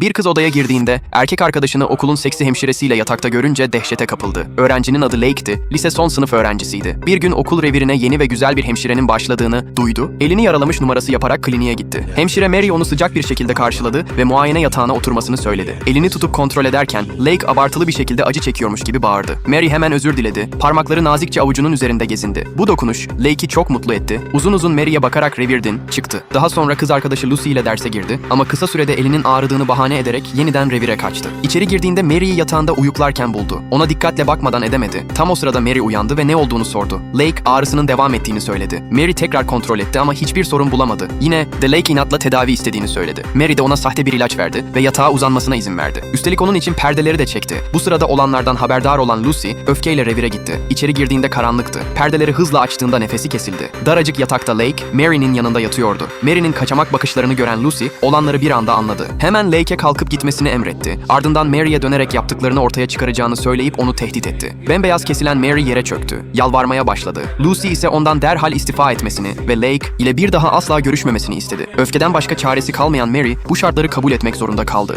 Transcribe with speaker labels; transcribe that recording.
Speaker 1: Bir kız odaya girdiğinde erkek arkadaşını okulun seksi hemşiresiyle yatakta görünce dehşete kapıldı. Öğrencinin adı Lake'ti, lise son sınıf öğrencisiydi. Bir gün okul revirine yeni ve güzel bir hemşirenin başladığını duydu, elini yaralamış numarası yaparak kliniğe gitti. Hemşire Mary onu sıcak bir şekilde karşıladı ve muayene yatağına oturmasını söyledi. Elini tutup kontrol ederken Lake abartılı bir şekilde acı çekiyormuş gibi bağırdı. Mary hemen özür diledi, parmakları nazikçe avucunun üzerinde gezindi. Bu dokunuş Lake'i çok mutlu etti. Uzun uzun Mary'e bakarak revirden çıktı. Daha sonra kız arkadaşı Lucy ile derse girdi ama kısa sürede elinin ağrıdığını bahane ederek yeniden revire kaçtı. İçeri girdiğinde Mary'i yatağında uyuklarken buldu. Ona dikkatle bakmadan edemedi. Tam o sırada Mary uyandı ve ne olduğunu sordu. Lake ağrısının devam ettiğini söyledi. Mary tekrar kontrol etti ama hiçbir sorun bulamadı. Yine The Lake inatla tedavi istediğini söyledi. Mary de ona sahte bir ilaç verdi ve yatağa uzanmasına izin verdi. Üstelik onun için perdeleri de çekti. Bu sırada olanlardan haberdar olan Lucy öfkeyle revire gitti. İçeri girdiğinde karanlıktı. Perdeleri hızla açtığında nefesi kesildi. Daracık yatakta Lake, Mary'nin yanında yatıyordu. Mary'nin kaçamak bakışlarını gören Lucy olanları bir anda anladı. Hemen Lake'e kalkıp gitmesini emretti. Ardından Mary'e dönerek yaptıklarını ortaya çıkaracağını söyleyip onu tehdit etti. Bembeyaz kesilen Mary yere çöktü. Yalvarmaya başladı. Lucy ise ondan derhal istifa etmesini ve Lake ile bir daha asla görüşmemesini istedi. Öfkeden başka çaresi kalmayan Mary bu şartları kabul etmek zorunda kaldı.